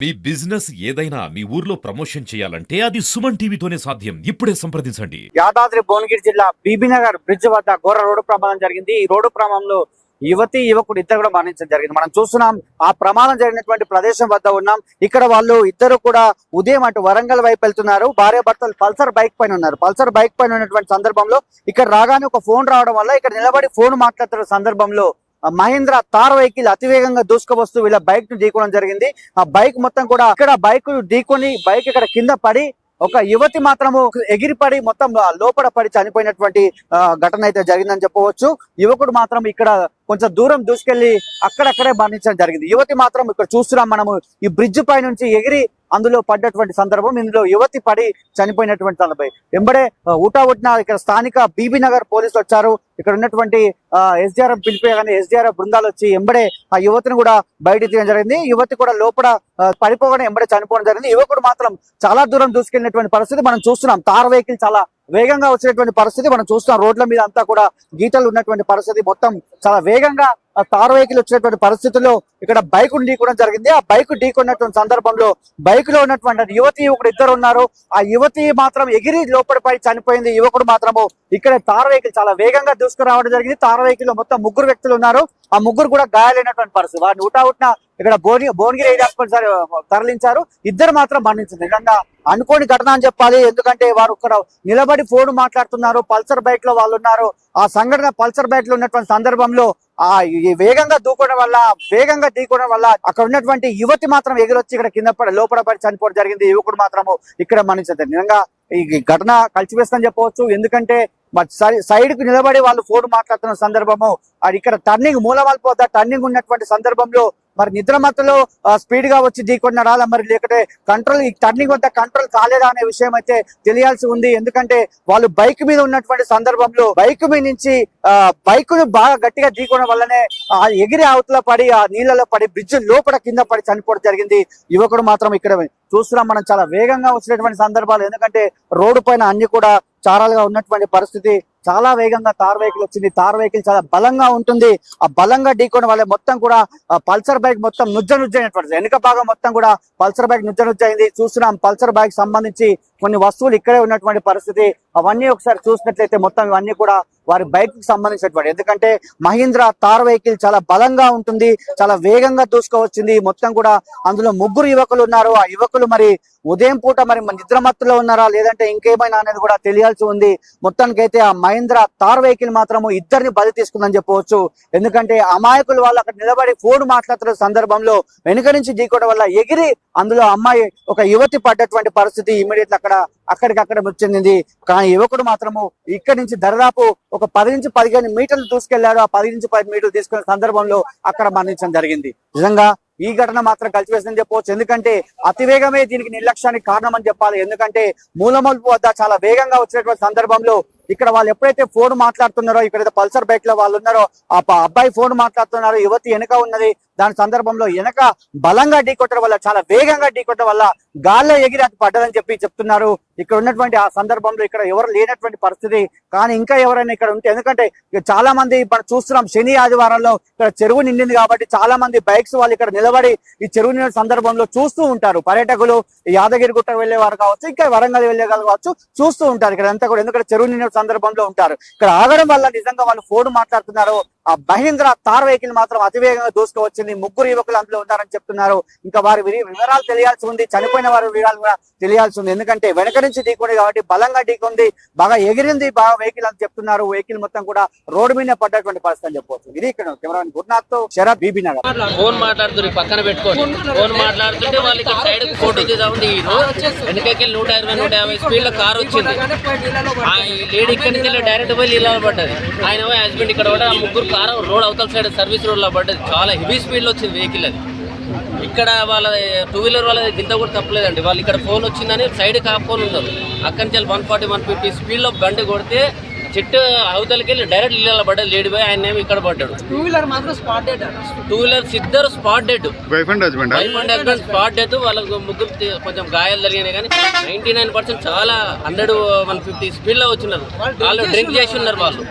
మీ business ఏదైనా మీ ఊర్లో promotion చేయాలంటే అది సుమన్ టీవీతోనే సాధ్యం. ఇప్పుడే సంప్రదించండి. యాదాద్రి భువనగిరి జిల్లా బీబీనగర్ బ్రిడ్జ్ వద్ద ఘోర రోడ్డు ప్రమాదం జరిగింది. ఈ రోడ్డు ప్రమాదంలో యువతి యువకుడు ఇద్దరు కూడా మరణించడం జరిగింది. మనం చూస్తున్నాం ఆ ప్రమాదం జరిగినటువంటి ప్రదేశం వద్ద ఉన్నాం. ఇక్కడ వాళ్ళు ఇద్దరు కూడా ఉదయం అటు వరంగల్ వైపు వెళ్తున్నారు. భార్య భర్తలు పల్సర్ బైక్ పైన ఉన్నారు. పల్సర్ బైక్ పైన ఉన్నటువంటి సందర్భంలో ఇక్కడ రాగానే ఒక ఫోన్ రావడం వల్ల ఇక్కడ నిలబడి ఫోన్ మాట్లాడుతున్న సందర్భంలో మహేంద్ర తార్ వెహికల్ అతివేగంగా దూసుకువస్తూ వీళ్ళ బైక్ను ఢీకోవడం జరిగింది. ఆ బైక్ మొత్తం కూడా ఇక్కడ బైక్ ఢీకొని బైక్ ఇక్కడ కింద పడి ఒక యువతి మాత్రము ఎగిరిపడి మొత్తం లోపల పడి చనిపోయినటువంటి ఆ, ఘటన అయితే జరిగిందని చెప్పవచ్చు. యువకుడు మాత్రం ఇక్కడ కొంచెం దూరం దూసుకెళ్ళి అక్కడక్కడే మరణించడం జరిగింది. యువతి మాత్రం ఇక్కడ చూస్తున్నాం మనము. ఈ బ్రిడ్జ్ పై నుంచి ఎగిరి అందులో పడ్డటువంటి సందర్భం ఇందులో యువతి పడి చనిపోయినటువంటి సందర్భం. వెంబడే ఊటా ఉట్టిన ఇక్కడ స్థానిక బీబీ నగర్ పోలీసులు వచ్చారు. ఇక్కడ ఉన్నటువంటి ఎస్డిఆర్ఎఫ్ పిలిపేయగానే ఎస్డిఆర్ఎఫ్ బృందాలు వచ్చి ఎంబడే ఆ యువతిని కూడా బయట తీయడం జరిగింది. యువతి కూడా లోపల పడిపోగానే ఎంబడే చనిపోవడం జరిగింది. యువకుడు మాత్రం చాలా దూరం దూసుకెళ్ళినటువంటి పరిస్థితి మనం చూస్తున్నాం. తార్ వెహికల్ చాలా వేగంగా వచ్చినటువంటి పరిస్థితి మనం చూస్తున్నాం. రోడ్ల మీద అంతా కూడా గీతలు ఉన్నటువంటి పరిస్థితి మొత్తం చాలా వేగంగా ఆ తార్ వెహికల్ వచ్చినటువంటి పరిస్థితుల్లో ఇక్కడ బైక్ ఢీకోవడం జరిగింది. ఆ బైక్ ఢీకొన్నటువంటి సందర్భంలో బైక్లో ఉన్నటువంటి యువతి యువకుడు ఇద్దరు ఉన్నారు. ఆ యువతి మాత్రం ఎగిరి లోపలిపై చనిపోయింది. యువకుడు మాత్రము ఇక్కడ తార్ వెహికల్ చాలా వేగంగా దూసుకురావడం జరిగింది. తార్ వెహికల్ మొత్తం ముగ్గురు వ్యక్తులు ఉన్నారు. ఆ ముగ్గురు కూడా గాయాలైనటువంటి పరిస్థితి. వారిని ఉటావుట్న ఇక్కడ భువన భువనగిరి ఏరియా హాస్పిటల్ తరలించారు. ఇద్దరు మాత్రం మరణించింది. నిజంగా అనుకోని ఘటన అని చెప్పాలి. ఎందుకంటే వారు ఇక్కడ నిలబడి ఫోన్ మాట్లాడుతున్నారు. పల్సర్ బైక్లో వాళ్ళు ఉన్నారు. ఆ సంఘటన పల్సర్ బైక్లో ఉన్నటువంటి సందర్భంలో ఆ వేగంగా దూకోవడం వల్ల వేగంగా ఢీకోవడం వల్ల అక్కడ ఉన్నటువంటి యువతి మాత్రం ఎగిరొచ్చి ఇక్కడ కింద పడి లోపల పడి చనిపోవడం జరిగింది. యువకుడు మాత్రము ఇక్కడ మరణించదు నిజంగా ఈ ఘటన కలిసివేస్తుందని చెప్పవచ్చు. ఎందుకంటే సైడ్కు నిలబడి వాళ్ళు ఫోన్ మాట్లాడుతున్న సందర్భము అది ఇక్కడ టర్నింగ్ మూలమాల్పు వద్ద టర్నింగ్ ఉన్నటువంటి సందర్భంలో మరి నిద్ర మత్తులో స్పీడ్గా వచ్చి ఢీకొన్నారా మరి లేకపోతే కంట్రోల్ ఈ టర్నింగ్ వద్ద కంట్రోల్ కాలేదా అనే విషయం అయితే తెలియాల్సి ఉంది. ఎందుకంటే వాళ్ళు బైక్ మీద ఉన్నటువంటి సందర్భంలో బైక్ మీద నుంచి ఆ బైక్ను బాగా గట్టిగా ఢీకోవడం వల్లనే ఆ ఎగిరి అవతల పడి ఆ నీళ్ళలో పడి బ్రిడ్జ్ లోపల కింద పడి చనిపోవడం జరిగింది. యువకుడు మాత్రం ఇక్కడ చూస్తున్నాం. మనం చాలా వేగంగా వచ్చినటువంటి సందర్భాలు. ఎందుకంటే రోడ్డు పైన అన్ని కూడా చారాలుగా ఉన్నటువంటి పరిస్థితి చాలా వేగంగా తార్ వెహికల్ వచ్చింది. తార్ వెహికల్ చాలా బలంగా ఉంటుంది. ఆ బలంగా ఢీకోవడం వల్ల మొత్తం కూడా పల్సర్ బైక్ మొత్తం నుజ్జ నుజ్జైనటువంటి వెనుక భాగం మొత్తం కూడా పల్సర్ బైక్ నుజ్జ నుజ్జైంది చూస్తున్నాం పల్సర్ బైక్ సంబంధించి కొన్ని వస్తువులు ఇక్కడే ఉన్నటువంటి పరిస్థితి. అవన్నీ ఒకసారి చూసినట్లయితే మొత్తం ఇవన్నీ కూడా వారి బైక్ సంబంధించినటువంటి. ఎందుకంటే మహీంద్రా తార్ వెహికల్ చాలా బలంగా ఉంటుంది చాలా వేగంగా దూసుకోవచ్చింది. మొత్తం కూడా అందులో ముగ్గురు యువకులు ఉన్నారు. ఆ యువకులు మరి ఉదయం పూట మరి నిద్రమత్తులో ఉన్నారా లేదంటే ఇంకేమైనా అనేది కూడా తెలియాల్సి ఉంది. మొత్తానికైతే ఆ మహీంద్రా తార్ వెహికల్ మాత్రము ఇద్దరిని బలి తీసుకుందని చెప్పవచ్చు. ఎందుకంటే అమాయకులు వాళ్ళు అక్కడ నిలబడి ఫోన్ మాట్లాడుతున్న సందర్భంలో వెనుక నుంచి ఢీకోవడం వల్ల ఎగిరి అందులో అమ్మాయి ఒక యువతి పడ్డటువంటి పరిస్థితి ఇమీడియట్ అక్కడ అక్కడికక్కడ మృతి చెందింది. కానీ యువకుడు మాత్రము ఇక్కడి నుంచి దరిదాపు ఒక పది నుంచి పదిహేను మీటర్లు దూసుకెళ్ళాడు. ఆ పది నుంచి పది మీటర్లు తీసుకున్న సందర్భంలో అక్కడ మరణించడం జరిగింది. నిజంగా ఈ ఘటన మాత్రం కలిసివేసిందని చెప్పవచ్చు. ఎందుకంటే అతివేగమే దీనికి నిర్లక్ష్యానికి కారణం అని చెప్పాలి. ఎందుకంటే మూలమలుపు వద్ద చాలా వేగంగా వచ్చినటువంటి సందర్భంలో ఇక్కడ వాళ్ళు ఎప్పుడైతే ఫోన్ మాట్లాడుతున్నారో ఇక్కడ పల్సర్ బైక్లో వాళ్ళు ఉన్నారో ఆ అబ్బాయి ఫోన్ మాట్లాడుతున్నారో యువతి వెనక ఉన్నది దాని సందర్భంలో వెనక బలంగా ఢీకొట్టడం వల్ల చాలా వేగంగా ఢీకొట్టడం వల్ల గాల్లో ఎగిరి అది పడ్డదని చెప్పి చెప్తున్నారు. ఇక్కడ ఉన్నటువంటి ఆ సందర్భంలో ఇక్కడ ఎవరు లేనటువంటి పరిస్థితి. కానీ ఇంకా ఎవరైనా ఇక్కడ ఉంటే ఎందుకంటే చాలా మంది మనం చూస్తున్నాం శని ఆదివారంలో ఇక్కడ చెరువు నిండింది కాబట్టి చాలా మంది బైక్స్ వాళ్ళు ఇక్కడ నిలబడి ఈ చెరువు నిండిన సందర్భంలో చూస్తూ ఉంటారు. పర్యాటకులు యాదగిరి గుట్ట వెళ్ళే వారు కావచ్చు ఇంకా వరంగల్ వెళ్ళే కావచ్చు చూస్తూ ఉంటారు. ఇక్కడ అంతా కూడా ఎందుకంటే చెరువు నిండిన సందర్భంలో ఉంటారు. ఇక్కడ ఆగడం వల్ల నిజంగా వాళ్ళు ఫోన్ మాట్లాడుతున్నారు మహేంద్ర తార్ వెహికల్ మాత్రం అతివేగంగా దూసుకువచ్చింది ముగ్గురు యువకులు అందులో ఉన్నారని చెప్తున్నారు. ఇంకా వారి వివరాలు తెలియాల్సి ఉంది. చనిపోయిన వారి వివరాలు కూడా తెలియాల్సి ఉంది. ఎందుకంటే వెనక నుంచి ఢీకొంది కాబట్టి బలంగా ఢీకొంది. బాగా ఎగిరింది బాగా వెహికల్ అని చెప్తున్నారు. వెహికల్ మొత్తం కూడా రోడ్డు మీద పడ్డటువంటి పరిస్థితి అని చెప్పవచ్చు ఇది ఇక్కడ కెమెరామెన్ గురునాథ్తో శరత్ బీబీ నగర్. ఫోన్ మాట్లాడుతుంది పక్కన పెట్టుకోండి. ఫోన్ మాట్లాడుతుంటే వాళ్ళు ఇక్కడ సైడ్ ఫోటో తీద్దామని హీరో వెనకకి నూట ఇరవై నూట యాభై స్పీడ్లో కార్ వచ్చింది. లేడీ ఇక్కడి నుంచి డైరెక్ట్ పోయి ఇలా పడ్డది. ఆయన హస్బెండ్ ఇక్కడ కూడా ముగ్గురు కార్ రోడ్ అవతల సైడ్ సర్వీస్ రోడ్లో పడ్డది. చాలా హెవీ స్పీడ్లో వచ్చింది వెహికల్ అది. ఇక్కడ వాళ్ళ టూ వీలర్ వాళ్ళ గింత కూడా తప్పలేదండి. వాళ్ళు ఇక్కడ ఫోన్ వచ్చిందని సైడ్ కాపుకొని ఉన్నారు అక్కడి నుంచి వన్ ఫార్టీ వన్ ఫిఫ్టీ స్పీడ్లో బండి కొడితే చెట్టు అవతలకి వెళ్ళి డైరెక్ట్ ఇళ్ళ పడ్డది. లేడీ పోయి ఆయన ఏమో ఇక్కడ పడ్డాడు. టూ వీలర్ మాత్రం స్పాట్ డెడ్ టూ వీలర్స్ ఇద్దరు spot dead wife and husband wife and husband spot death వాళ్ళకు ముగ్గురు కొంచెం గాయాలు జరిగినాయి కానీ నైన్టీ నైన్ పర్సెంట్ చాలా హండ్రెడ్ వన్ ఫిఫ్టీ స్పీడ్లో వచ్చినారు. వాళ్ళు డ్రింక్ చేసి ఉన్నారు వాళ్ళు.